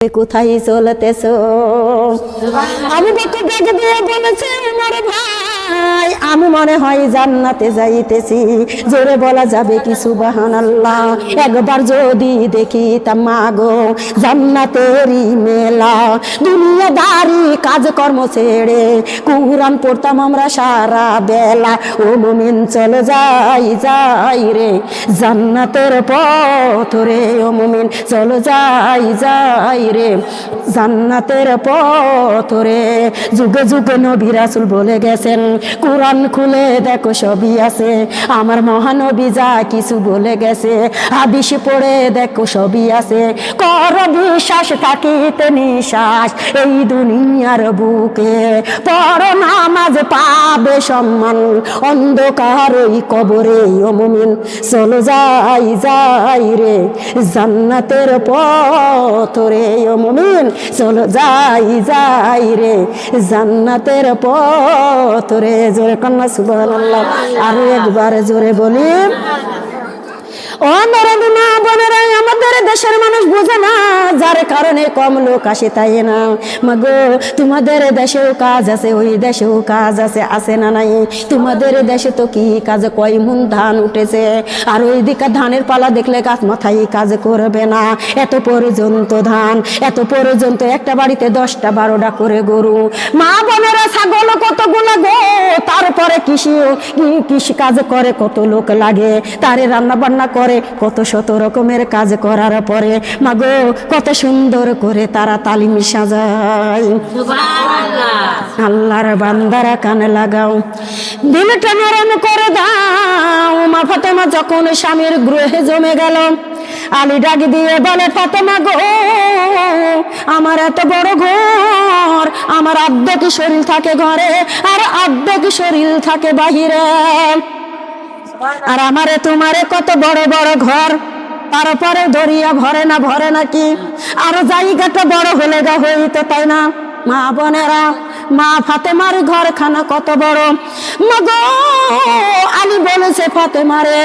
কোথায় চলতেছ? আমি বাকে ডাক দিয়ে বলেছি আমার ভাই আমি মনে হয় জান্নাতে যাইতেছি। জোরে বলা যাবে কি সুবাহান আল্লাহ একবার যদি দেখি তা মাগো জান্নাতেরই মেলা। দুনিয়াদারি, কাজকর্ম ছেড়ে কুরআন পড়তাম আমরা সারা বেলা। ও মুমিন, চলে যাই যাই রে, জান্নাতের পথ রে, ও মুমিন, চলে যাই যাই রে, জান্নাতের পথ রে। যুগে যুগে নবী রাসূল বলে গেছেন কোরআন খুলে দেখো সবই আছে। আমার মহানবী যা কিছু বলে গেছে, হাদিস পড়ে দেখো সবই আছে। কর বিশ্বাস থাকিতে নিশ্বাস এই দুনিয়ার বুকে। পর নামাজ পাবে সম্মান, অন্ধকার ওই কবরে ও মুমিন। চলো যাই যাই রে জান্নাতের পথ রে ও মুমিন। চলো যাই যাই রে জান্নাতের পথ রে জোরে কন্যা সুবহানাল্লাহ। আরও একবার জোরে বলি ও নরম বোনেরা আমাদের দেশের মানুষ বোঝে না, যার কারণে কম লোক আসে তাই না? মাগো, তোমাদের দেশেও কাজ আছে, ওই দেশেও কাজ আছে আছে না নাই? তোমাদের দেশে তো কি কাজ? কয় মুন ধান উঠেছে। আর ওই দিকে ধানের পালা দেখলে গাছ মাথায় কাজ করবে না। এত পর্যন্ত ধান, এত পর্যন্ত একটা বাড়িতে দশটা বারোটা করে গরু। মা, বোনেরা ছাগল কতগুলো গো? তারপরে কৃষি কৃষি কাজ করে কত লোক লাগে? তারে রান্না বান্না করে কত শত রকমের কাজ করার পরে মাগো কত সুন্দর করে তারা তালিম সাজায়। আল্লাহর বান্দারা কানে লাগাও দিনটা নরম করে দাও। মা ফাতেমা যখন স্বামীর গৃহে জমে গেল আলী ডাক দিয়ে বলে ফাতেমা গো আমার এত বড় ঘর আমার আব্দা কি শরীর থাকে ঘরে আর আব্দা কি শরীর থাকে বাহিরে। আর আমারে তোমারে কত বড় বড় ঘর। তারপরে দরিয়া ভরে না ভরে নাকি। আরও জায়গাটা বড় হলে গা হইতো তাই না। মা বোনেরা মা ফাতেমার ঘরখানা কত বড়। মগো আলী বলেছে ফাতেমারে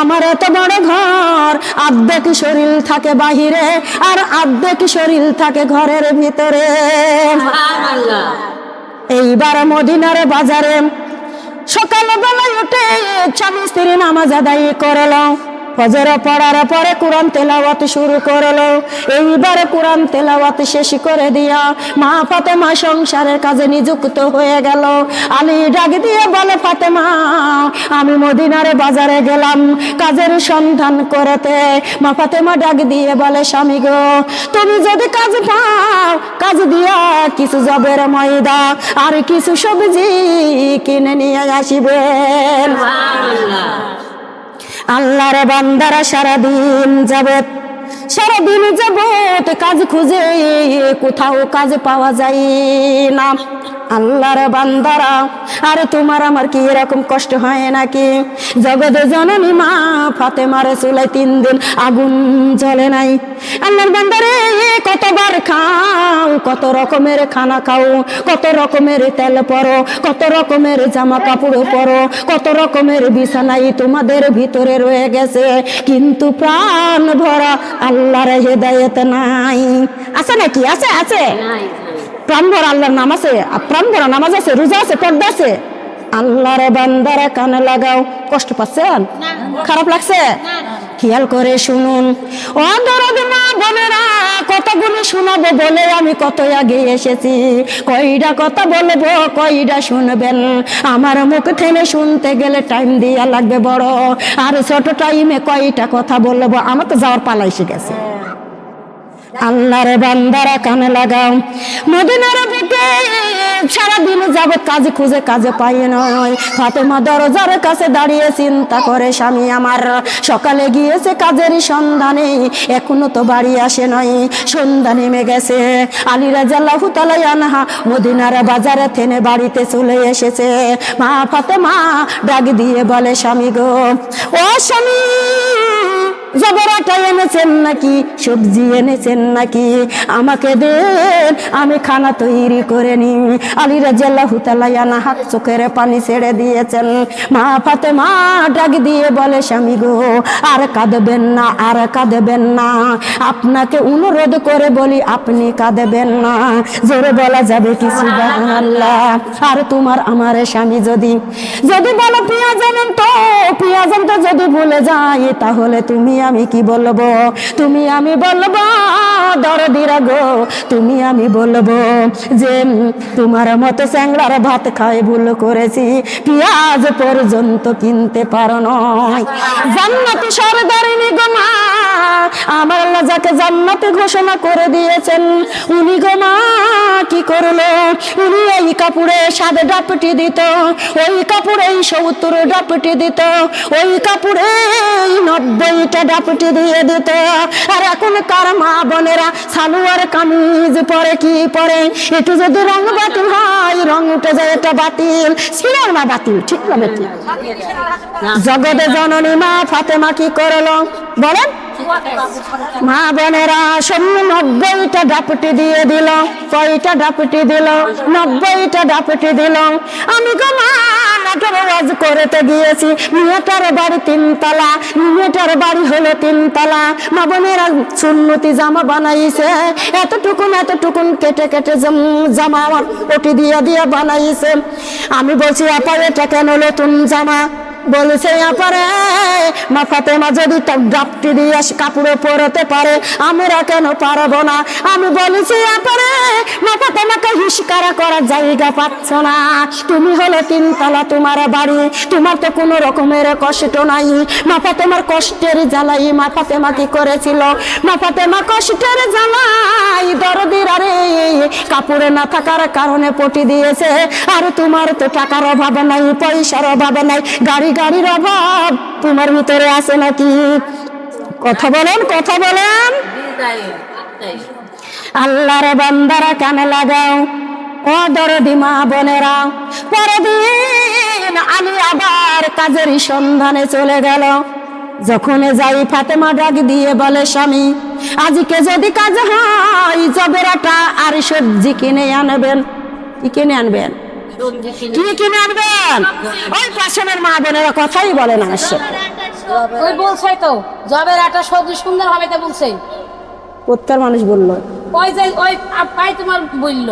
আমার এত বড় ঘর। আর্ধেক শরীর থাকে বাহিরে আর আর্ধেক শরীর থাকে ঘরের ভিতরে। এইবার মদিনার বাজারে সকালবেলায় উঠে স্বামী স্ত্রী নামাজ আদায় করল ফজর পড়ার পরে কোরআন তেলাওয়াত শুরু করল। এইবার কোরআন তেলাওয়াত শেষ করে দিয়া মা ফাতেমা সংসারের কাজে নিযুক্ত হয়ে গেল। আলী ডাক দিয়ে বলে, ফাতেমা, আমি মদিনার বাজারে গেলাম। কাজের সন্ধান করতে। মা ফাতেমা ডাক দিয়ে বলে, স্বামী গো, তুমি যদি কাজ পাও, কাজ দিয়া কিছু জবের ময়দা আর কিছু সবজি কিনে নিয়ে আসিবেন আল্লাহর বান্দারা সারাদিন যাবত সারাদিন যাবত কাজ খুঁজে কোথাও কাজ পাওয়া যায় না। আল্লাহর বান্দারা, আর তোমার আমার কি এরকম কষ্ট হয় নাকি? জগতে জননী মা ফাতে মারে চুলাই তিন দিন আগুন জ্বলে নাই। আল্লাহর বান্দারে, কতবার খাও, কত রকমের খানা খাও, কত রকমের তেল পরো, কত রকমের জামা কাপড় পরো, কত রকমের বিছানাই তোমাদের ভিতরে রয়ে গেছে। কিন্তু প্রাণ ভরা আল্লাহর হেদায়েত নাই। আছে নাকি? আছে আছে? প্রাণ ভরা আল্লাহর নাম আছে প্রাণ ভরা নামাজ আছে রোজা আছে পর্দা আছে। আল্লাহর বান্দারা কানে লাগাও। কষ্ট পাচ্ছেন? খারাপ লাগছে? খেয়াল করে শুনুন। ও দরদ মা বোনেরা কতগুলো শোনাবো বলে আমি কত আগে এসেছি। কয়টা কথা বলব কয়টা শুনবেন? আমার মুখ থেকে শুনতে গেলে টাইম দিয়া লাগবে বড়। আর ছোট টাইমে কয়টা কথা বলব? আমার তো যাওয়ার পালা এসে গেছে। আল্লাহর বান্দারা কানে লাগাও। মদিনার বুকে সারাদিন যাবত কাজে খুঁজে কাজে পাই নয়। ফাতেমা দরজার কাছে দাঁড়িয়ে চিন্তা করে, স্বামী আমার, সকালে গিয়েছে কাজের সন্ধানে, এখনও তো বাড়ি আসে নয় সন্ধ্যা নেমে গেছে। আলী রাজাল্লাহু তালাই আনহা মদিনার বাজারে থেনে বাড়িতে চলে এসেছে। মা ফাতেমা ডাক দিয়ে বলে, স্বামী গো, ও স্বামী জবরাটা এনেছেন নাকি? সবজি এনেছেন নাকি? আমাকে দেন, আমি খানা তৈরি করে নি আলী রাজিয়াল্লাহ তালায়ানা হাত চোখের পানি ছেড়ে দিয়েছেন। মা ফাতে মা ডাক দিয়ে বলে, স্বামী গো, আর কাঁদবেন না, আর কাঁদবেন না। আপনাকে অনুরোধ করে বলি, আপনি কাঁদবেন না। জোরে বলা যাবে কি, সুবহানাল্লাহ? আর তোমার আমার স্বামী যদি যদি বলো পেঁয়াজ আনেন তো পেঁয়াজ আনতে যদি ভুলে যাই তাহলে তুমি আমি কি বলব? তুমি আমি বলব, দরদিরা গো, তুমি আমি বলব যে, তোমার মতো স্যাংলার ভাত খাই ভুল করেছি, পেঁয়াজ পর্যন্ত কিনতে পারো নয় জান্নাতি সরদারিনী আমার যাকে জান্নাতে ঘোষণা করে দিয়েছেন। উনি গো মা, কি করল? উনি এই কাপড়ে সাদে ডাপটি দিত, ওই কাপড়ে সত্তর ডাপটি দিত, ওই কাপড়ে নব্বইটা ডাপটি দিয়ে দিত। আর এখন কার মা বোনেরা সালোয়ার কামিজ পরে কি পরে? একটু যদি রং বাতিল হয়, রং উঠে যায় এটা বাতিল। সিনার মা বাতিল, ঠিক না জগতে জননী মা ফাতেমা কি করল? বলেন। মা বোনেরা সব নব্বইটা ডাপটি দিয়ে দিল, কয়টা ডাপটি দিল? নব্বইটা ডাপটি দিল। আমি গো মা ওয়াজ করতে গিয়েছি। মেয়েটার বাড়ি তিনতলা, মেয়েটার বাড়ি হলো তিনতলা। মা বোনেরা, সুন্নতি জামা বানাইছে। এতটুকুন এতটুকুন কেটে কেটে জামা আমার ওটি দিয়ে দিয়ে বানাইছে। আমি বলছি, আপা, এটা কেন নতুন জামা? বলেছে, আপারে মা ফাতেমা যদি ডাপটি দিয়ে কাপড়ে পরতে পারে। আমরা কেন পারব না? আমি বলেছি, আপারে মা ফাতেমাকে হিসকারা করার জায়গা পাচ্ছ না। তুমি হলো তিনতলা তোমার বাড়ি। তোমার তো কোনো রকমের কষ্ট নাই। মা ফাতেমার কষ্টের জ্বালাই মা ফাতেমা কি করেছিল? মা ফাতেমা কষ্টের জ্বালাই দরদির আরে কাপড়ে না থাকার কারণে পটি দিয়েছে। আর তোমার তো টাকার অভাব নাই, পয়সার অভাব নাই। গাড়ি গাড়ির অভাব, তোমার ভিতরে আছে নাকি? কথা বলেন কথা বলেন। আল্লাহর বান্দারা কানে লাগাও, ও দরদি মা বোনেরা। পরদিন আমি আবার কাজের সন্ধানে চলে গেল। যখন যাই ফাতেমা ডাক দিয়ে বলে, স্বামী, আজকে যদি কাজ হয়, জবেরাটা আর সবজি কিনে আনবেন। কি কিনে আনবেন? কি কিনে আনবেন ওই পাশনের মা বোনেরা কথাই বলে না আসছে ওই বলছে তো জবের আটা সবজি সুন্দর হবে তো বলছে উত্তর মানুষ বলল। ওই যে ওই পাই তোমার বলল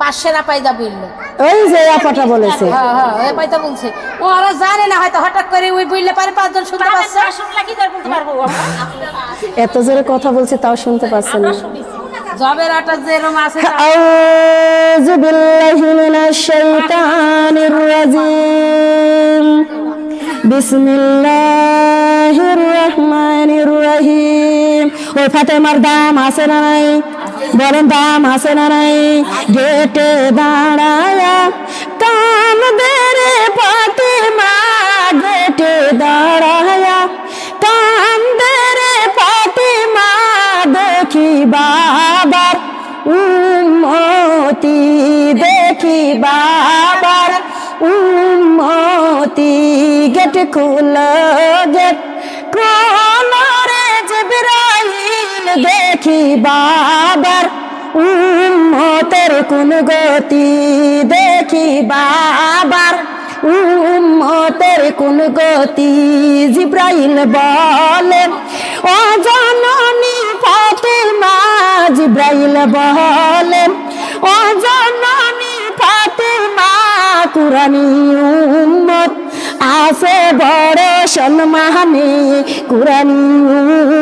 পাশের পাইদা বলল। ওই যে আপাটা বলেছে। হ্যাঁ হ্যাঁ ওই পাইদা বলছে। ও ওরা জানে না হয়তো হঠাৎ করে ওই বললে পারে পাঁচজন শুনতে পাচ্ছে। এত জোরে কথা বলছে তাও শুনতে পাচ্ছে না। জবের আটা যেরকম আছে আউযু বিল্লাহি মিনাশ শাইতানির রাজিম। বিসমিল্লাহির রহমানির রহিম। ওই ফাতেমার দাম আছে না নাই? বলেন দাম আছে না নাই? গেটে দাঁড়ায়া কাম দে ফাতেমা দেখি বাবার উম্মতি গেট খুল, গেট জিবরাইল। দেখি বাবার উম্মতের কোন গতি। দেখি বাবার উম্মতের কোন গতি। জিব্রাইল বলে, ও জননী ফাতেমা। জিব্রাইল বলে কুরানি উম্মত। আছে বড় সম্মানে কুরানি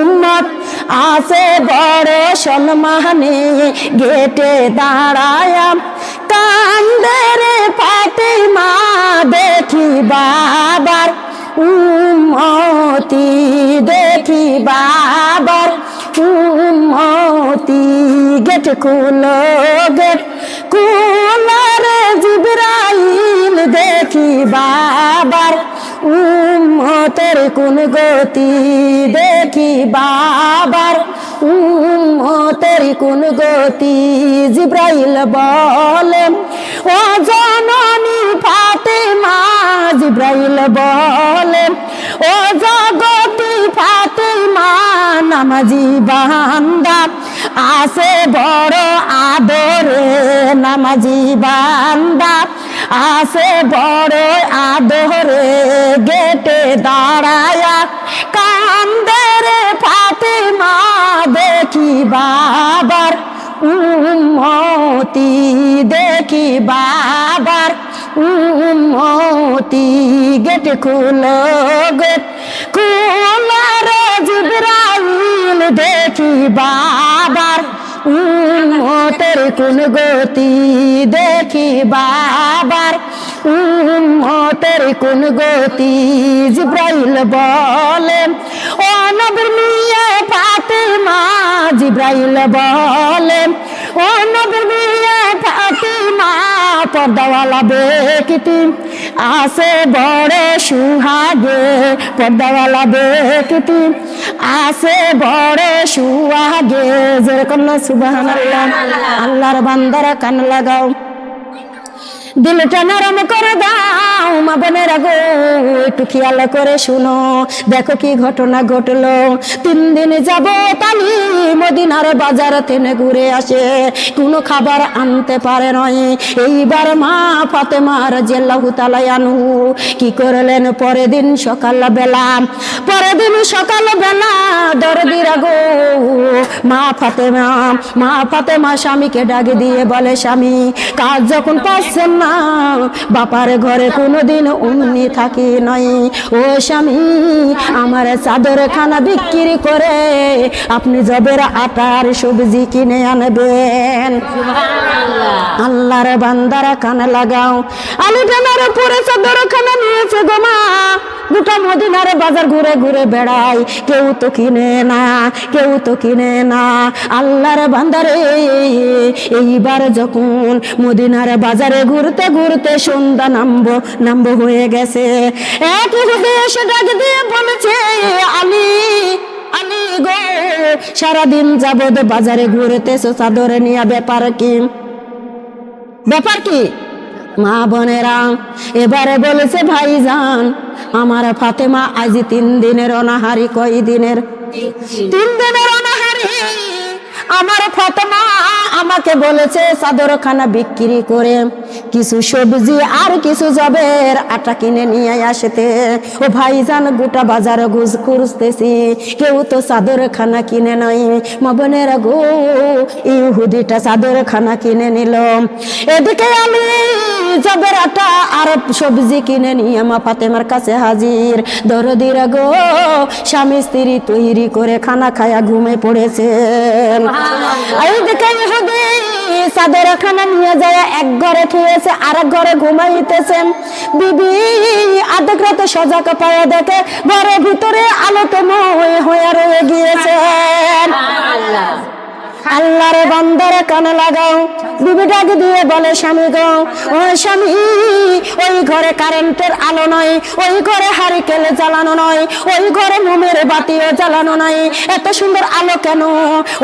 উম্মত। আছে বড় সম্মানে গেটে দাঁড়ায় কান্দের ফাতেমা, দেখি বাবার উম্মতি, দেখি বাবার উম্মতি। গেট খুলো, গেট কোন গতি দেখি বাবার উম্মতের কোন গতি? জিব্রাইল বলে, ও জননী ফাতেমা, জিব্রাইল বলে, ও জগতি ফাতেমা, নামাজি বান্দা আছে বড় আদরে নামাজি বান্দা। আছে বড় আদরে গেটে দাঁড়ায়া কান্দরে ফাতেমা দেখি বাবার উম্মতি, দেখি বাবার উম্মতি। গেট খুলো গেট খুলারে জিব্রাইল, দেখি বাবার উম্মতের কোন গতি দেখি বাবার? উম্মতের কোন গতি? জিব্রাইল বলেন, ও নবীর মিয়া ফাতেমা। জিব্রাইল বলেন, ও নবীর মিয়া ফাতেমা, পর্দাওয়ালা ব্যক্তি। আছে বড় সুহাগে পদ্মাওয়ালা দেখতি। আছে বড় সুহাগে যেরকম না সুবাহ আল্লাহর বান্দারা কান লাগাও। দিলটা নরম করে দাও, মা বোনেরা গো, একটু খেয়াল করে শুনো। দেখো কি ঘটনা ঘটলো। তিন দিন যাব তালি মদিনার বাজার থেকে ঘুরে আসে, কোনো খাবার আনতে পারে নয় এইবার মা ফাতেমার জেল্লাহু তালায়ানু কি করলেন? পরের দিন সকাল বেলা পরের দিন সকাল বেলা দরদিরা গো, মা ফাতেমা মা ফাতেমা স্বামীকে ডাকে দিয়ে বলে, স্বামী, কাজ যখন পাচ্ছেন না বাপার ঘরে কোনোদিন অমনি থাকি নয় ও স্বামী, আমার চাদর খানা বিক্রি করে আপনি জবের আটার সবজি কিনে আনবেন। আল্লাহর বান্দারা কানে লাগাও। আলু উপরে পরে চাদর খানা নিয়েছে গোমা গোটা মদিনার বাজার ঘুরে ঘুরে বেড়াই। কেউ তো কিনে না, কেউ তো কিনে না। আল্লাহর বান্দারে, এইবার যখন মদিনার বাজারে ঘুরতে ঘুরতে সন্ধ্যা নামবো নামবো হয়ে গেছে। এক এসে ডাক দিয়ে বলেছে, আলী আলী গো, সারাদিন যাবত বাজারে ঘুরতেছো, চাদরে নিয়ে ব্যাপার কি? ব্যাপার কি? মা বোনেরা, এবারে বলেছে ভাইজান, আমার ফাতেমা আজ তিন দিনের অনাহারি কয় দিনের তিন দিনের অনাহারি? আমার ফাতেমা আমাকে বলেছে, চাদরখানা বিক্রি করে কিছু সবজি আর কিছু জবের আটা কিনে নিয়ে আসতে। ও ভাইজান, গোটা বাজারে ঘুষ খুঁজতেছি। কেউ তো চাদরখানা কিনে নাই। মা বোনেরা গো, ইহুদিটা চাদরখানা কিনে নিল। এদিকে আমি জবের আটা আর সবজি কিনে নিয়ে আমা ফাতেমার কাছে হাজির। দরদিরা গো, স্বামী স্ত্রী তৈরি করে খানা খায়া ঘুমে ইহুদি চাদর খানা নিয়ে যায় এক ঘরে থুয়েছে আর এক ঘরে ঘুমাইতেছেন বিবি আধেক রাতে সজাগ পায়ে দেখে ঘরের ভিতরে আলোকময় হয়ে রয়ে গিয়েছেন। আল্লাহরে বন্দরে কানে লাগাও। বিবি দিয়ে বলে, স্বামী গো, ও স্বামী, ওই ঘরে কারেন্টের আলো নয় ওই ঘরে হারিকেলে জ্বালানো নয় ওই ঘরে মোমের বাতিও জ্বালানো নাই। এত সুন্দর আলো কেন?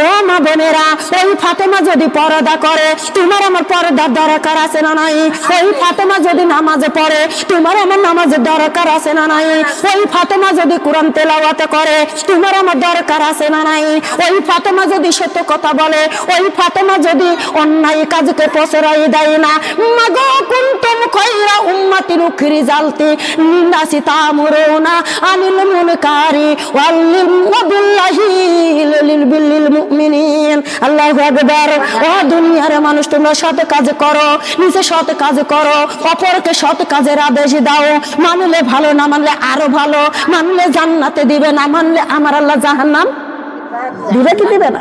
ও মা বোনেরা, ওই ফাতেমা যদি পর্দা করে, তোমার আমার পর্দার দরকার আছে না নাই? ওই ফাতেমা যদি নামাজে পড়ে, তোমার আমার নামাজের দরকার আছে না নাই? ওই ফাতেমা যদি কোরআন তেলাওয়াতে করে, তোমার আমার দরকার আছে না নাই? ওই ফাতেমা যদি সত্য কথা বলে, ওই ফাতেমা যদি অন্যায় কাজকে প্রশ্রয় দেয় না। মাগো কুনতুম খৈরা উম্মাতির উখরি জালতি নাসি তামুরুনা আনিল মুনকারি, ওয়াল্লিল ওয়াবিল্লাহি লিল বিল্লিল মুমিনিন। আল্লাহু আকবার। ও দুনিয়ার মানুষ, তোমরা সৎ কাজ করো, নিজে সৎ কাজ করো, অপরকে সৎ কাজের আদেশ দাও। মানলে ভালো, না মানলে আরও ভালো। মানলে জান্নাতে দিবে, না মানলে আমার আল্লাহ জাহান্নাম দিবে কি দিবে না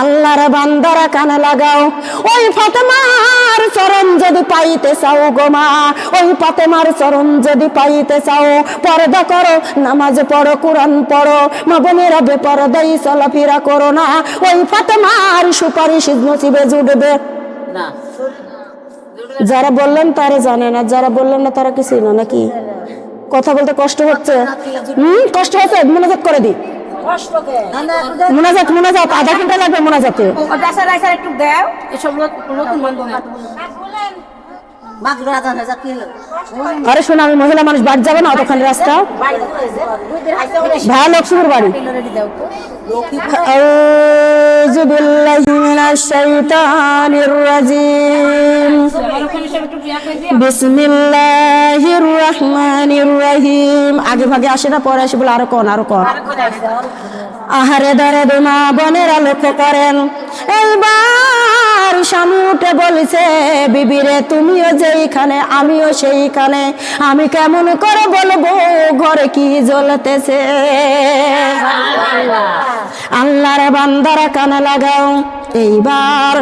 আল্লাহর বান্দারা কানে লাগাও ওই ফাতেমার চরণ যদি পাইতে চাও গো মা ওই ফাতেমার চরণ যদি পাইতে চাও পর্দা করো নামাজ পড়ো কোরআন পড়ো মা বোনেরা বেপরদাই চলাফেরা করো না ওই ফাতেমার সুপারিশ নসিবে জুড়বে না যারা বললেন তারা জানে না যারা বললেন না তারা কিছুই না নাকি কথা বলতে কষ্ট হচ্ছে হম কষ্ট হচ্ছে মোনাজাত করে দি মোনাজাত মোনাজাত আধা ঘন্টা লাগবে মোনাজাতে বেসার রাইসার একটু দাও এসব নতুন নতুন বন্ধু না মাগরিব আজান হয়ে যা কি হলো আরে শোনো আমি মহিলা মানুষ বাড়ি যাবো না অতক্ষণ রাস্তা ভাইয়া লক্ষ্মীপুর বাড়ি أعوذ بالله من الشيطان الرجيم বিসমিল্লাহির রহমানির রহিম। আগে ভাগে আসে না, পরে আসে বলে আরও কন আরও কন? আহারে দারে দোমা বনেরা লক্ষ্য করেন। এইবার স্বামী উঠে বলেছে বিবিরে তুমিও যেইখানে আমিও সেইখানে। আমি কেমন করে বলব ঘরে কি জ্বলতেছে? আল্লাহর বান্দারা কানে লাগাও। এইবার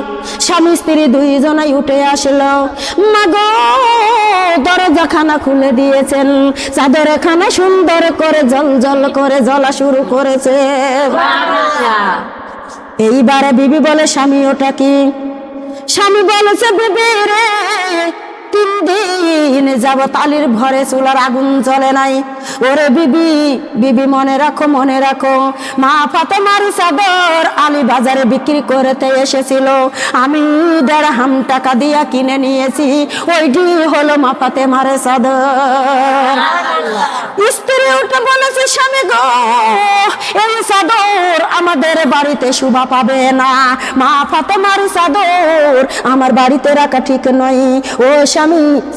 স্বামী স্ত্রী দুইজনাই উঠে আসলো। মাগো দরজা খানা খুলে দিয়েছেন। চাদর খানা সুন্দর করে জল জল করে জ্বলা শুরু করেছে। এইবারে বিবি বলে স্বামী ওটা কি? স্বামী বলেছে বেবে রে তিন দিন যাব তালির ভরে চুলার আগুন জ্বলে নাই। ওরে বিবি বিবি মনে রাখো মনে রাখো, মা ফাতেমার চাদর আলী বাজারে বিক্রি করতে এসেছিল। আমি দেড় হাম টাকা দিয়া কিনে নিয়েছি, ওইটি হলো মা ফাতেমার চাদর স্ত্রী উঠে বলেছে, স্বামী গো, এই চাদর আমাদের বাড়িতে শোভা পাবে না। মা ফাতেমার চাদর আমার বাড়িতে রাখা ঠিক নয়। ও স্বামী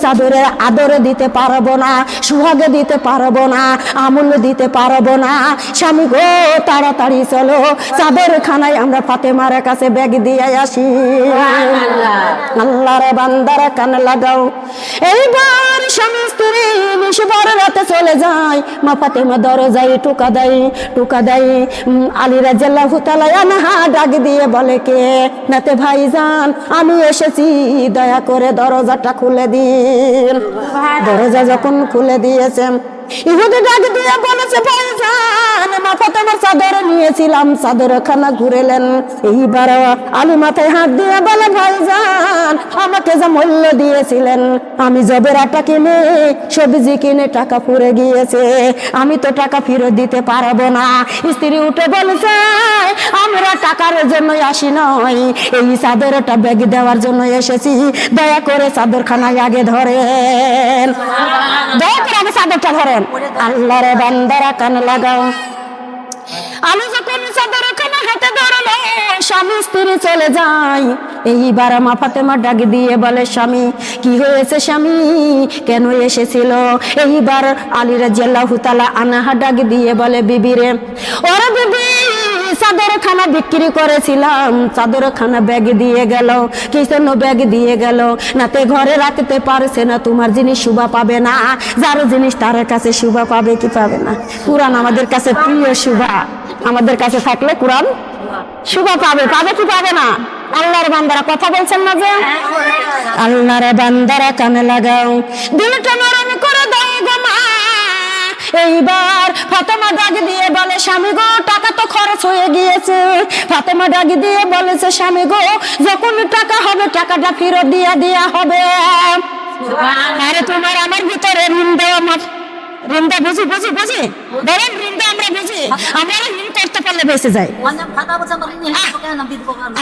চাদরের আদরে দিতে পারব না সুহাগে দিতে পারব না আমূল্য দিতে পারব না। স্বামী গো তাড়াতাড়ি চলো চাদর খানায় আমরা ফাতেমার কাছে ব্যাগ দিয়ে আসি। আল্লাহর বান্দারা কান লাগাও। এইবার স্বামী স্ত্রী বেশি বড় রাতে চলে যায়। মা ফাতেমা দরজায় টুকা দেয় টুকা দেয়। ডাক দিয়ে বলে কে? নাতে ভাইজান আমি এসেছি দয়া করে দরজাটা খুলে দিন। দরজা যখন খুলে দিয়েছেন ইহুদি ডাক দিয়ে বলেছে ভাইজান মা ফাতেমার চাদর নিয়েছিলাম চাদর খানা ঘুরেলেন এইবার আলী মাথায় হাত দিয়ে বলে ভাইজান আমাকে যা মূল্য দিয়েছিলেন আমি জবের আটা কিনে সবজি কিনে টাকা পুড়ে গিয়েছে আমি তো টাকা ফেরত দিতে পারব না। স্ত্রী উঠে বলেছে আমরা টাকার জন্য আসি নয় এই চাদরটা ব্যাগ দেওয়ার জন্য এসেছি দয়া করে চাদর খানায় আগে ধরেন। দয়া করে আগে চাদরটা ধরেন। আল্লাহরে বান্দারা কান লাগাও আমি যখন চাদর খানা হাতে ধরলো স্বামী স্ত্রী চলে এইবার মা ডাক দিয়ে বলে, স্বামী, কি হয়েছে স্বামী? কেন এসেছিল? এইবার আলী আনাহা ডাক দিয়ে বলে বিবিরে ওরে বিবি চাদর খানা বিক্রি করেছিলাম। চাদর খানা ব্যাগ দিয়ে গেল কি জন্য ব্যাগ দিয়ে গেল। নাতে ঘরে রাখতে পারছে না, তোমার জিনিস শুভা পাবে না। যার জিনিস তার কাছে শুভা পাবে কি পাবে না? পুরান আমাদের কাছে প্রিয় শুভা। আমাদের কাছে থাকলে কোরআন শুভা পাবে পাবে কি পাবে না? আল্লাহর বান্দারা কথা বলছেন না যে? আল্লাহর বান্দারা কানে লাগাও দিলটা নরম করে দাও গো মা। এইবার ফাতেমা ডাক দিয়ে বলে স্বামী গো টাকা তো খরচ হয়ে গিয়েছে। ফাতেমা ডাক দিয়ে বলেছে স্বামী গো যখন টাকা হবে টাকাটা ফেরত দিয়া দিয়া হবে। আরে তোমার আমার ভিতরে ঋণ দেওয়া ঋণটা বুঝি বুঝি বুঝি? ধরেন ঋণটা আমরা বুঝি? আমরা ঋণ করতে পারলে বেঁচে যাই।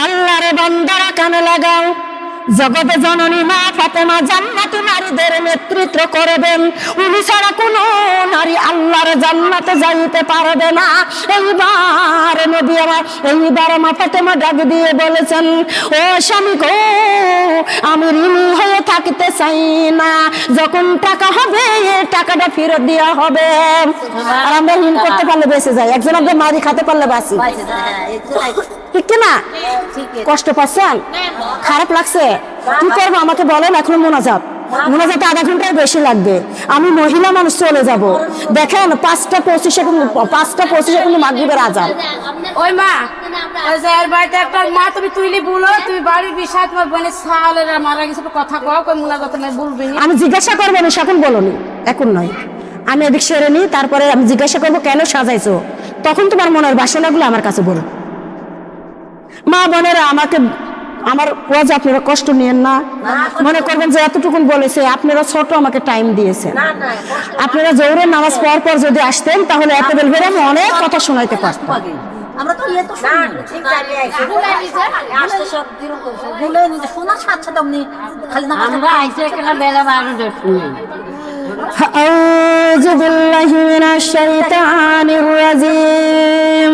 আল্লাহ রে বান্দারা কানে লাগাও। জগতে জননী মা ফাতেমা জান্নাতি নারীদের নেতৃত্ব করবেন। উনি ছাড়া কোনো নারী আল্লাহর জান্নাতে যাইতে পারবে না। এইবার নবী আমার ফাতেমা ডাক দিয়ে বলেছেন ও স্বামী গো আমি ঋণী হয়ে থাকতে চাই না। যখন টাকা হবে টাকাটা ফেরত দেওয়া হবে। আর আমরা ঋণ করতে পারলে বেঁচে যাই। একজন আমরা মারি খাতে পারলে বাঁচি। হ্যাঁ এই ঠিক না কষ্ট পাচ্ছেন? খারাপ লাগছে? কি করব? আমাকে বলেন এখন মোনাজাত। মোনাজাতে আধা ঘণ্টার বেশি লাগবে। আমি মহিলা মানুষ চলে যাব। দেখেন পাঁচটা পঁচিশে কিন্তু পাঁচটা পঁচিশে কিন্তু মাগরীবের আজান। ওই মা এর বাড়িতে একটা মা তুমি তুইলি বলো তুমি বাড়ির বিষয় তোমার বোনের সালের মারা গেছে কথা কও কই মুনা কথা নাই বলবি আমি জিজ্ঞাসা করব না এখন বলনি এখন নয়। আমি এদিক সেরে নিই তারপরে আমি জিজ্ঞাসা করব কেন সাজাইছো? তখন তোমার মনের বাসনাগুলো আমার কাছে বলো। মা বোনেরা আমাকে আমার ওয়াজ আপনারা কষ্ট নিয়েন না মনে করবেন যে এতটুকুন বলেছে আপনারা ছোট আমাকে টাইম দিয়েছেন আপনারা জোরের নামাজ পর পর যদি আসতেন তাহলে এত বেলবের আমি অনেক কথা শোনাইতে পারতাম আমরা তো ইয়ে তো শুনি আসতে সব দিরম করছে বলে নিজে শোনার সাথে সাথে অমনি খালি না আমরা আইসে কেন বেলা বারো শুনি أعوذ بالله من الشيطان الرجيم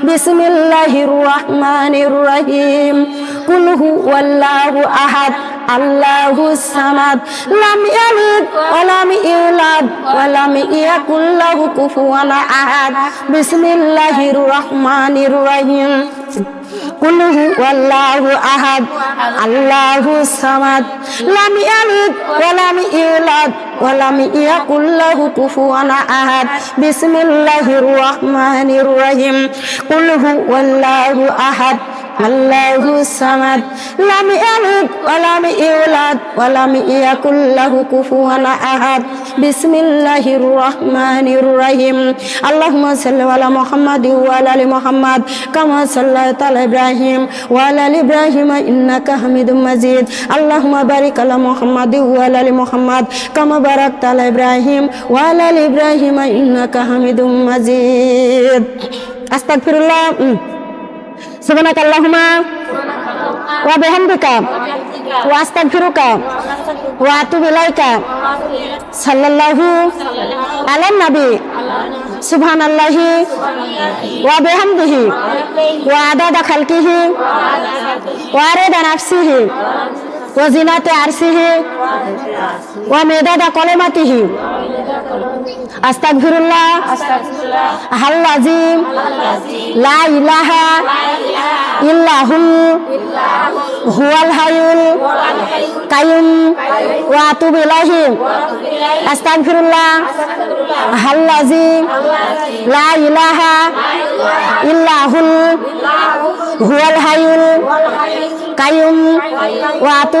بسم الله الرحمن الرحيم. قل هو الله أحد. الله الصمد لم يلد ولم يولد ولم يكن له كفوا أحد بسم الله الرحمن الرحيم قل هو الله أحد الله الصمد لم يلد ولم يولد ولم يكن له كفوا أحد بسم الله الرحمن الرحيم قل هو الله أحد আল্লাহু সামাদ, লাম ইয়ালিদ ওয়া লাম ইউলাদ ওয়া লাম ইয়াকুল লাহু কুফুওয়ান আহাদ। বিসমিল্লাহির রহমানির রহিম। আল্লাহুম্মা সাল্লি আলা মুহাম্মাদি ওয়া আলা আলি মুহাম্মাদ, কামা সাল্লাতা আলা ইব্রাহিম ওয়া আলা আলি ইব্রাহিম ইন্নাকা হামিদুম মাজিদ। আল্লাহুম্মা বারিক আলা মুহাম্মাদি ওয়া আলা আলি মুহাম্মাদ, কামা বারাকতা আলা ইব্রাহিম ওয়া আলা আলি ইব্রাহিম ইন্নাকা হামিদুম মাজিদ। আস্তাগফিরুল্লাহ। সুবহানাক আল্লাহুমা ওয়া বিহামদিকা ওয়া আস্তাগফিরুকা ওয়া আতুবু ইলাইকা সাল্লাল্লাহু আলা নবী সুবহানাল্লাহি ওয়া বিহামদিহি ওয়া আদাদা খালকিহি ওয়া আরাদা নাফসিহি وزنة عرشه ومداد كلمته أستغفر الله العظيم لا إله إلا هو هو الحي القيوم وأتوب إليه أستغفر الله العظيم لا إله إلا هو هو الحي القيوم وأتوب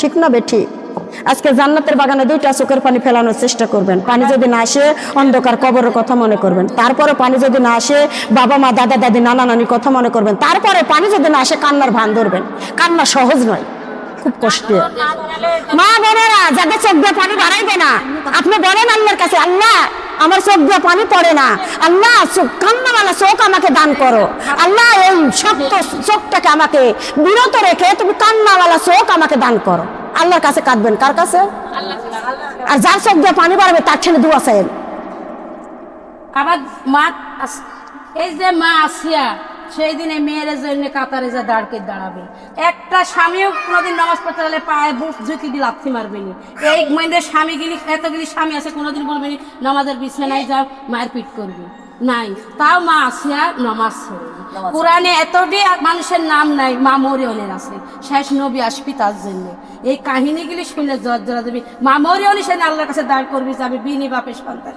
ঠিক না বেঠি? আজকে জান্নাতের বাগানে দুইটা চোখের পানি ফেলানোর চেষ্টা করবেন। পানি যদি না আসে, অন্ধকার কবরের কথা মনে করবেন। তারপরে পানি যদি না আসে, বাবা মা, দাদা, দাদি, নানা নানির কথা মনে করবেন। তারপরে পানি যদি না আসে, কান্নার ভান ধরবেন। কান্না সহজ নয়। খুব কষ্টের মা বোনেরা, যাদের চোখ দিয়ে পানি বাড়াইবে না, আপনি বলেন আল্লাহর কাছে, আল্লাহ আমার চোখ দিয়ে পানি পড়ে না। আল্লাহ কান্নাওয়ালা চোখ আমাকে দান করো। আল্লাহ এই শক্ত চোখটাকে আমাকে বিরত রেখে তুমি কান্নাওয়ালা চোখ আমাকে দান করো। আল্লাহর কাছে কাঁদবেন। কার কাছে? আর যার চোখ দিয়ে পানি বাড়বে, তার ছেলে দোয়া চাইন আবার মা এই যে মা আসিয়া সেই দিনে মেয়ের জন্য কাতারে যা দাঁড়কে দাঁড়াবে। একটা স্বামীও কোনোদিন নামাজ পড়তে গেলে পায়ে বুক ঝুঁকি দিয়ে লাথি মারবেনি। এই মেয়েদের স্বামীগিরি এতগুলি স্বামী আছে কোনোদিন বলবেনি নামাজের বিছানায় যাও মায়ের পিট করবে। নাই। তাও মা আসিয়া নামাজ কোরআনে এতটি মানুষের নাম নাই মা মরিয়নের আছে। শেষ নবী আসবি তার জন্য। এই কাহিনীগুলি শুনলে জর জরা দেবী মা মরিয়নি সে আল্লাহর কাছে দাঁড় করবি যাবে বিনি বাপের সন্তান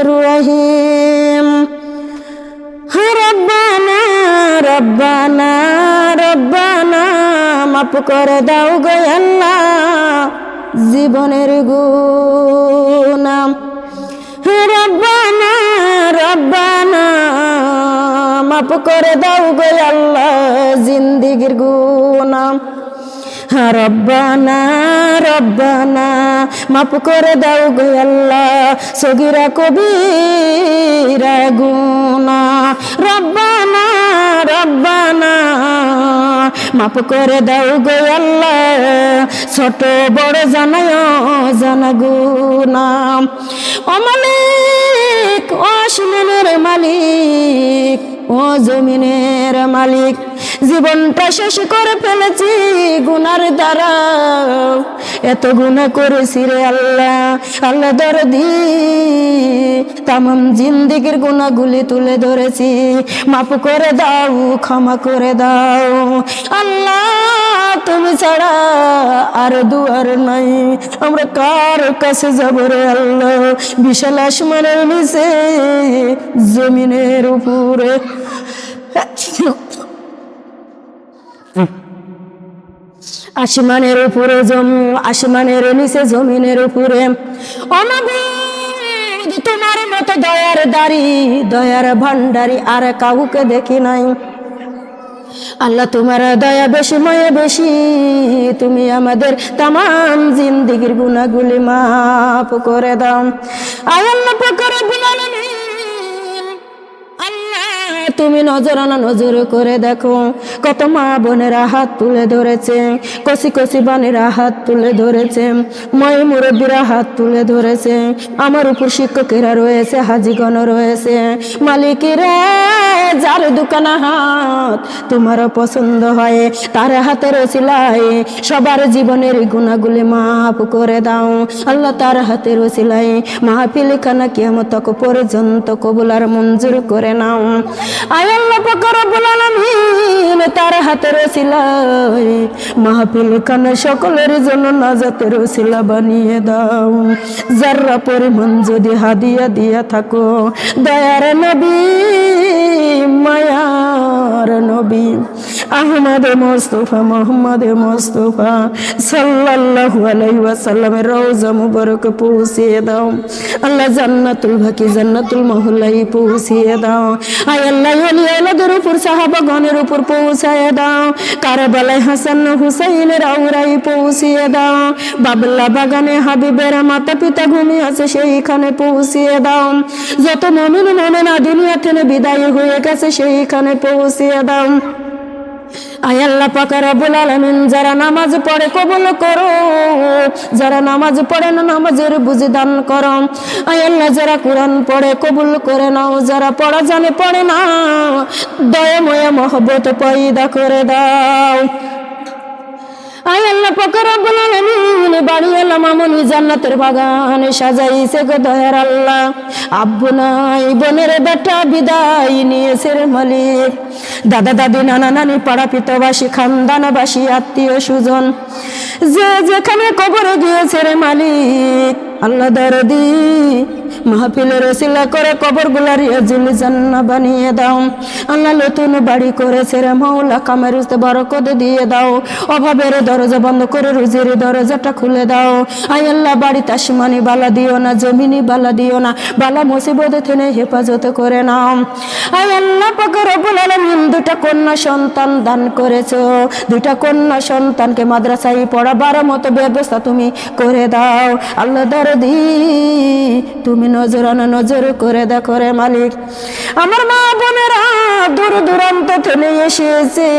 الرحيم রব্বানা রব্বানা রব্বানা মাফ করে দাও গো আল্লাহ জীবনের গুনাম রব্বানা রব্বানা মাফ মাপ করে দাও গো আল্লাহ জিন্দিগির গুনাম হ্যাঁ রব্বানা রব্বানা মাপ করে দাও গো আল্লাহ, সগিরা কবিরা গুনা রব্বানা রব্বানা মাপ করে দাও গো আল্লাহ, ছোট বড় জানায় জানা গুনা ও মালিক, ও আসমানের মালিক, ও জমিনের মালিক জীবনটা শেষ করে ফেলেছি গুনার দ্বারা। এত গুণা করেছি রে আল্লাহ আল্লাহ দরদি। তামাম জিন্দিগির গুণাগুলি তুলে ধরেছি। মাফ করে দাও, ক্ষমা করে দাও। আল্লাহ, তুমি ছাড়া আর দুয়ার নাই। আমরা কার কাছে যাব রে আল্লাহ? বিশাল আসমানের নিচে, জমিনের উপরে। আসমানের উপরে জম আসমানের নিচে জমিনের উপরে। তোমার মতো দয়ার দাড়ি, দয়ার ভান্ডারি আর কাউকে দেখি নাই। আল্লাহ, তোমার দয়া বেশি, ময়ে বেশি। তুমি আমাদের তাম জিন্দিগির গুণাগুলি মাফ করে দাও। আল্লাহ করে আল্লাহ তুমি নজর আনা নজর করে দেখো। কত মা বোনেরা হাত তুলে ধরেছে। কষি কষি বানেরা হাত তুলে ধরেছে। ময় মুরব্বীরা হাত তুলে ধরেছে। আমার উপর শিক্ষকেরা রয়েছে, হাজিগণ রয়েছে। মালিকেরা, যার দোকানা হাত তোমার পছন্দ হয়, তার হাতের ওসিলায় সবার জীবনের গুণাগুলি মাফ করে দাও। আল্লাহ তার হাতের ওসিলায় মাহফিল খানা কিয়ামত পর্যন্ত কবুলার মঞ্জুর করে নাও। আয় আল্লাহ পাক রব্বুল আলামিন, তার হাতের ওসিলায় মাহফিল খানা সকলের জন্য নাজাতের ওসিলা বানিয়ে দাও। যারা পরিমাণ যদি হাদিয়া দিয়া থাকো, দয়ার নবী, মায়ার নবী, আহমদ মোস্তফা, মোহাম্মদ মোস্তফা, সাল্লাল্লাহু আলাইহি ওয়াসাল্লামের রওজা মুবারক পৌঁছিয়ে দাও। আল্লাহ জান্নাতুল বাকি জান্নাতুল মহল্লাই পৌঁছিয়ে দাও। আয় আল্লাহ ওলি আওলাদের উপর সাহাবা গণের উপর পৌঁছায় দাও। কারবালায় হাসান হুসাইনের আউরাই পৌঁছিয়ে দাও। বাবলা বাগানে হাবিবের মাতা পিতা ঘুমিয়ে আছে, সেইখানে পৌঁছিয়ে দাও। যত মমিন মমিনা দুনিয়া থেকে বিদায় হয়ে গেছে, সেইখানে পৌঁছিয়ে দাও। আয় আল্লাহ পাকা রবুল আলমিন, যারা নামাজ পড়ে কবুল করো। যারা নামাজ পড়ে না, নামাজের বুঝি দান করো। আয় আল্লাহ, যারা কোরআন পড়ে কবুল করে নাও, যারা পড়া জানে পড়ে না, দয়াময় মহব্বত পয়দা করে দাও। আয় আল্লাহ পাকা রব্বুল আলামিন বাড়ি আল্লাহ মামুনি জান্নাতের বাগান সাজাইছে গো দয়ার আল্লাহ। আব্বু নাই, বোনের বেটা বিদায় নিয়েছে মালিক। দাদা দাদি, নানা নানি, পাড়া পিতবাসী, খানদানবাসী, আত্মীয় সুজন যে যেখানে কবরে গিয়েছে রে মালিক, আল্লাহ দরদি মাহফিলের ওসিলা করে কবরগুলার ইয়াজিল জান্না বানিয়ে দাও। আল্লাহ নতুন বাড়ি করেছে রে মাওলা, কামের বরকত দিয়ে দাও। অভাবের দরজা বন্ধ করে রুজির দরজাটা খুলে দাও। আই আল্লাহ, বাড়িতে আসমানি বালা দিও না, জমিনি বালা দিও না, বালা মুসিবত থেকে হেফাজত করে নাও। আই আল্লাহ পাকের আলামিন দুটা কন্যা সন্তান দান করেছ। দুটা কন্যা সন্তানকে মাদ্রাসায় পড়াবার মতো ব্যবস্থা তুমি করে দাও। আল্লাহ দরদি, তুমি নজর, আনা নজর করে দেখো রে মালিক। আমার মা বোনেরা দূর দূরান্ত থেকে এসেছে।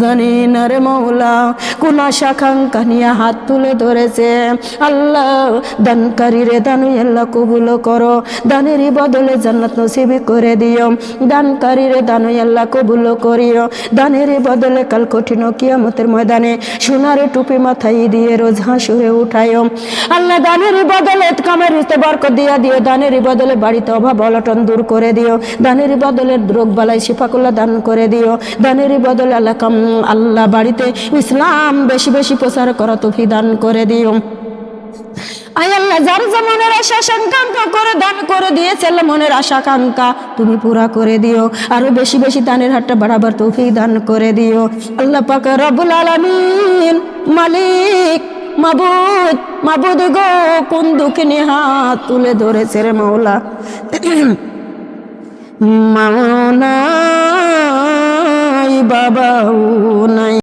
জানি না রে মৌলা, কোন আকাঙ্ক্ষা নিয়ে হাত তুলে ধরেছে। আল্লাহ, দানকারী রে দানু, আল্লাহ কবুল করো। দানের বদলে জান্নাত নসিব করে দিও। দানকারী রে দানু, আল্লাহ কবুল করিও। দানের বদলে কাল কঠিন কিয়ামতের ময়দানে সোনারে টুপি মাথায় দিয়ে রোজ হাসুরে উঠায়ও। আল্লাহ দানের বদলে কামের দিয়া দিও, দানের বাড়িতে অভাব অলটন দূর করে দিও। দানের রোগ বালাই শিফাকুল্লা দান করে দিও। দানের আল্লাহ আল্লাহ বাড়িতে ইসলাম বেশি বেশি প্রচার করা দান করে দিও। আয় আল্লাহ, যার মনের আশা সংকাঙ্ক্ষা করে দান করে দিয়েছে মনের আশা আকাঙ্ক্ষা তুমি পুরা করে দিও। আরও বেশি বেশি দানের হাতটা বাড়াবার তৌফিক দান করে দিও। আল্লাহ পাক রব্বুল আলামিন মালিক মাবুদ মাবুদ গো, কোন দুঃখে নিয়ে হাত তুলে ধরেছে রে মাওলা? মাও নাই, বাবাও নাই।